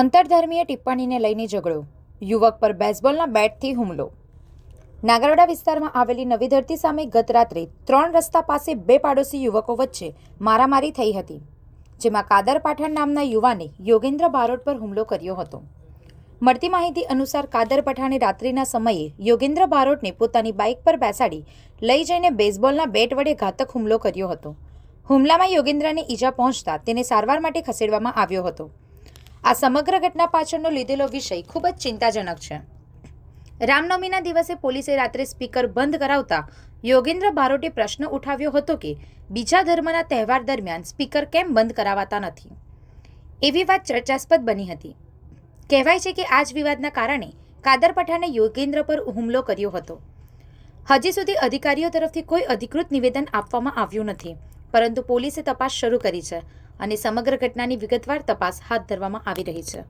અંતરધર્મીય ટિપ્પણીને લઈને ઝઘડો. યુવક પર બેઝબોલના બેટથી હુમલો. નાગરવાડા વિસ્તારમાં આવેલી નવી ધરતી સામે ગત રાત્રે ત્રણ રસ્તા પાસે બે પાડોશી યુવકો વચ્ચે મારામારી થઈ હતી, જેમાં કાદર પાઠણ નામના યુવાને યોગેન્દ્ર બારોટ પર હુમલો કર્યો હતો. મળતી માહિતી અનુસાર કાદર પઠાણે રાત્રિના સમયે યોગેન્દ્ર બારોટને પોતાની બાઇક પર બેસાડી લઈ જઈને બેઝબોલના બેટ વડે ઘાતક હુમલો કર્યો હતો. હુમલામાં યોગેન્દ્રને ઈજા પહોંચતા તેને સારવાર માટે ખસેડવામાં આવ્યો હતો. આ સમગ્ર ઘટના પાછળનો લીધેલો વિષય ખૂબ જ ચિંતાજનક છે. રામનવમીના દિવસે પોલીસે રાત્રે સ્પીકર બંધ કરાવતા યોગેન્દ્ર બારોટે પ્રશ્ન ઉઠાવ્યો હતો કે, બીજા ધર્મના તહેવાર દરમિયાન સ્પીકર કેમ બંધ કરાવાતા નથી? એવી વાત ચર્ચાસ્પદ બની હતી. કહેવાય છે કે આ જ વિવાદના કારણે કાદર પઠાણે યોગેન્દ્ર પર હુમલો કર્યો હતો. હજી સુધી અધિકારીઓ તરફથી કોઈ અધિકૃત નિવેદન આપવામાં આવ્યું નથી, પરંતુ પોલીસે તપાસ શરૂ કરી છે. અને સમગ્ર ઘટનાની વિગતવાર તપાસ હાથ ધરવામાં આવી રહી છે.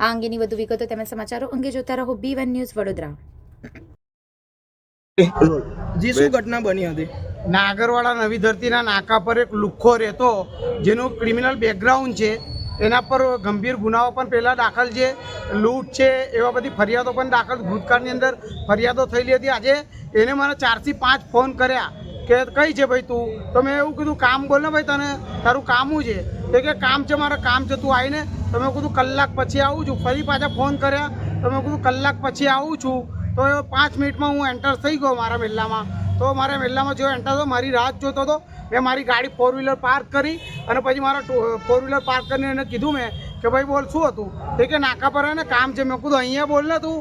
આ અંગેની વધુ વિગતો તેમજ સમાચારો અંગે જોતા રહો બી વન ન્યૂઝ વડોદરા. જી શું ઘટના બની હતી? નાગરવાડા નવી ધરતીના નાકા પર એક લુખ્ખો રહેતો જેનું ક્રિમિનલ બેકગ્રાઉન્ડ છે એના પર ગંભીર ગુનાઓ પણ પહેલાં દાખલ છે લૂંટ છે એવા બધી ફરિયાદો પણ દાખલ ભૂતકાળની અંદર ફરિયાદો થયેલી હતી. આજે એને મને ચારથી પાંચ ફોન કર્યા. કે કઈ છે ભાઈ તું? તો મેં એવું કીધું, કામ બોલ ને ભાઈ તને. તારું કામ છે? તો કે કામ છે, મારે કામ છે, તું આવીને તો મેં કીધું, કલાક પછી આવું છું. ફરી પાછા ફોન કર્યા. તો મેં કીધું, કલાક પછી આવું છું. તો પાંચ મિનિટમાં હું એન્ટર થઈ ગયો મારા મહેલામાં તો મારા મહેલામાં જો એન્ટર થયો, મારી રાહ જોતો હતો. મેં મારી ગાડી ફોર વ્હીલર પાર્ક કરી અને પછી મારા ફોર વ્હીલર પાર્ક કરીને એને કીધું મેં કે, ભાઈ બોલ, શું હતું? તો કે, નાકા પર એને કામ છે. મેં કીધું, અહીંયા બોલ ને તું.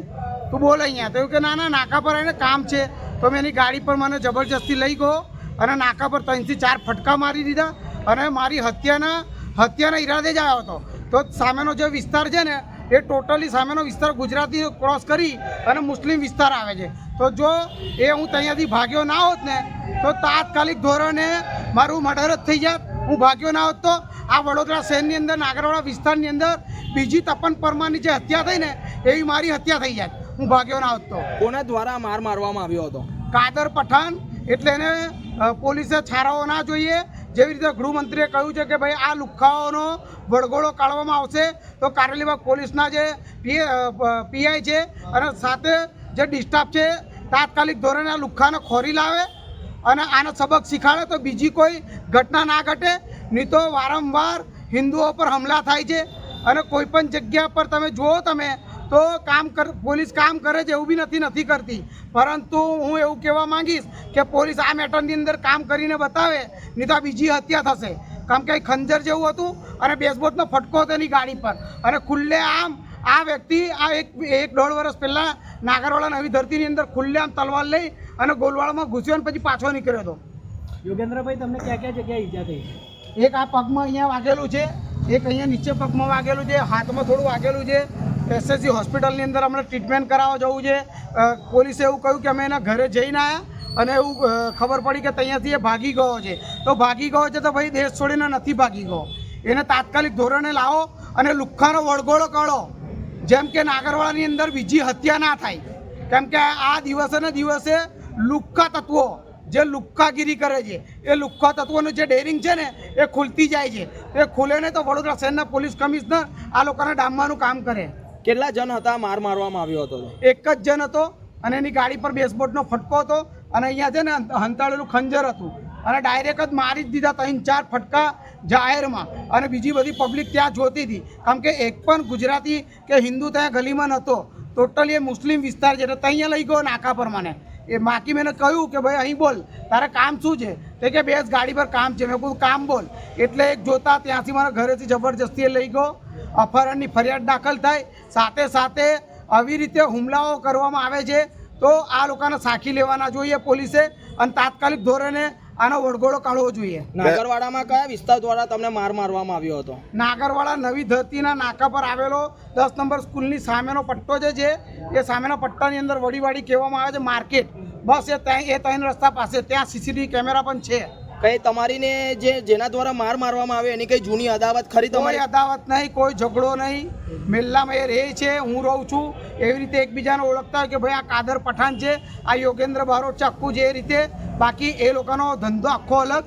તું બોલ અહીંયા. તો કે, ના ના, નાકા પર એને કામ છે. તો મેં એની ગાડી પર મને જબરજસ્તી લઈ ગયો અને નાકા પર ત્રણથી ચાર ફટકા મારી દીધા અને મારી હત્યાના હત્યાના ઈરાદે જ આવ્યો હતો. તો સામેનો જે વિસ્તાર છે ને, એ ટોટલી સામેનો વિસ્તાર ગુજરાતી ક્રોસ કરી અને મુસ્લિમ વિસ્તાર આવે છે. તો જો એ હું ત્યાંથી ભાગ્યો ના હોત ને, તો તાત્કાલિક ધોરણે મારું મર્ડર જ થઈ જાત. હું ભાગ્યો ના હોત તો આ વડોદરા શહેરની અંદર, નાગરવાડા વિસ્તારની અંદર બીજી તપન પરમારની જે હત્યા થઈ ને, એવી મારી હત્યા થઈ જાય. હું ભાગ્યો ના હતો કોના દ્વારા માર મારવામાં આવ્યો હતો? કાદર પઠાણ એટલે એને પોલીસે છારાઓ ના જોઈએ. જેવી રીતે ગૃહમંત્રીએ કહ્યું છે કે ભાઈ આ લુખ્ખાઓનો વળગોળો કાઢવામાં આવશે તો કારેલીબાગ પોલીસના જે પીઆઈ છે અને સાથે જે ડિસ્ટાફ છે તાત્કાલિક ધોરણે આ લુખ્ખાને ખોરી લાવે અને આને સબક શીખાડે તો બીજી કોઈ ઘટના ના ઘટે. નહીં તો વારંવાર હિન્દુઓ પર હમલા થાય છે. અને કોઈ પણ જગ્યા પર તમે જુઓ તમે તો કામ કર પોલીસ કામ કરે છે એવું બી નથી નથી કરતી. પરંતુ હું એવું કહેવા માંગીશ કે પોલીસ આ મેટરની અંદર કામ કરીને બતાવે નહીં તો આ બીજી હત્યા થશે. કારણ કે ખંજર જેવું હતું અને બેસબોટનો ફટકો હતો એની ગાડી પર. અને ખુલ્લે આમ આ વ્યક્તિ આ એક એક દોઢ વર્ષ પહેલાં નાગરવાડા નવી ધરતીની અંદર ખુલ્લે આમ તલવાર લઈ અને ગોલવાળામાં ઘૂસ્યો અને પછી પાછો નીકળ્યો હતો. યોગેન્દ્રભાઈ તમને ક્યાં ક્યાં જગ્યાએ ઈજા થઈ? એક આ પગમાં અહીંયા વાગેલું છે એક અહીંયા નીચે પગમાં વાગેલું છે હાથમાં થોડું વાગેલું છે. એસએસસી હોસ્પિટલની અંદર અમને ટ્રીટમેન્ટ કરાવવા જવું છે. પોલીસે એવું કહ્યું કે અમે એના ઘરે જઈને આવ્યા અને એવું ખબર પડી કે ત્યાંથી એ ભાગી ગયો છે. તો ભાગી ગયો છે તો ભાઈ દેશ છોડીને નથી ભાગી ગયો. એને તાત્કાલિક ધોરણે લાવો અને લુખ્ખાનો વળગોળો કરો જેમ કે નાગરવાડાની અંદર બીજી હત્યા ના થાય. કેમ કે આ દિવસે ને દિવસે લુખ્ખા તત્વો, જે લુખ્ખાગીરી કરે છે, એ લુક્કા તત્વોનું જે ડેરિંગ છે ને, એ ખુલતી જાય છે. એ ખુલે ને તો વડોદરા શહેરના પોલીસ કમિશનર આ લોકોના ડામવાનું કામ કરે. કેટલા જણ હતા? માર મારવામાં આવ્યો હતો એક જ જણ હતો અને એની ગાડી પર બેસબોર્ડનો ફટકો હતો અને અહીંયા છે ને હંતાળેલું ખંજર હતું. અને ડાયરેક્ટ જ મારી જ દીધા ત્રણ ચાર ફટકા જાહેરમાં. અને બીજી બધી પબ્લિક ત્યાં જોતી હતી. કારણ કે એક પણ ગુજરાતી કે હિન્દુ ત્યાં ગલીમાં નહોતો. ટોટલી એ મુસ્લિમ વિસ્તાર છે. એટલે ત્યાં લઈ ગયો નાકા પર મને. એ માકી મેં કહ્યું કે ભાઈ, અહીં બોલ. તારે કામ શું છે? તે કે, બેસ, ગાડી પર કામ છે. મેં કહ્યું કામ બોલ. એટલે એક જોતા ત્યાંથી મારા ઘરેથી જબરજસ્તી લઈ ગયો. અપહરણની ફરિયાદ દાખલ થાય સાથે સાથે આવી રીતે હુમલાઓ કરવામાં આવે છે તો આ લોકોને સાખી લેવાના જોઈએ પોલીસે અને તાત્કાલિક ધોરણે આનો વળગોળો કાઢવો જોઈએ. નાગરવાડામાં કયા વિસ્તાર દ્વારા તમને માર મારવામાં આવ્યો હતો? નાગરવાડા નવી ધરતીના નાકા પર આવેલો દસ નંબર સ્કૂલની સામેનો પટ્ટો જે છે એ સામેના પટ્ટાની અંદર વડીવાડી કહેવામાં આવે છે માર્કેટ. બસ એ ત્યાં એ ત્રણ રસ્તા પાસે ત્યાં સીસીટીવી કેમેરા પણ છે. કઈ તમારી ને જે જેના દ્વારા માર મારવામાં આવે એની કઈ જૂની અદાવત ખરી તમારી? અદાવત નહીં કોઈ ઝઘડો નહીં. મેલ્લામાં એ રહે છે હું રહું છું. એવી રીતે એકબીજાને ઓળખતા હોય કે ભાઈ આ કાદર પઠાણ છે આ યોગેન્દ્ર બારોટ આખું છે એ રીતે. બાકી એ લોકોનો ધંધો આખો અલગ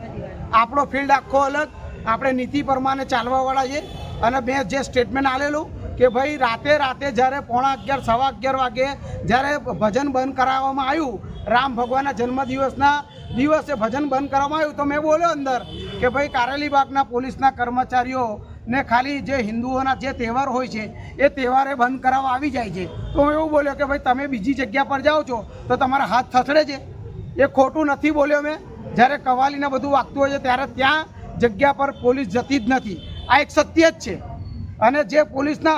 આપણો ફિલ્ડ આખો અલગ. આપણે નીતિ પ્રમાણે ચાલવાવાળા છે અને મેં જે સ્ટેટમેન્ટ આલેલું કે ભાઈ રાતે રાતે જ્યારે પોણા અગિયાર સવા અગિયાર વાગે જ્યારે ભજન બંધ કરાવવામાં આવ્યું રામ ભગવાનના જન્મદિવસના દિવસે ભજન બંધ કરવામાં આવ્યું તો મેં બોલ્યો અંદર કે ભાઈ કારેલીબાગના પોલીસના કર્મચારીઓ ને ખાલી જે હિન્દુઓના જે તહેવાર હોય છે, એ તહેવારે બંધ કરાવવા આવી જાય છે. તો હું એવું બોલ્યો કે ભાઈ તમે બીજી જગ્યા પર જાઓ છો, તો તમારા હાથ થથડે છે. એ ખોટું નથી બોલ્યો મેં. જ્યારે કવાલીને બધું વાગતું હોય છે, ત્યારે ત્યાં જગ્યા પર પોલીસ જતી જ નથી. આ એક સત્ય જ છે. અને જે પોલીસના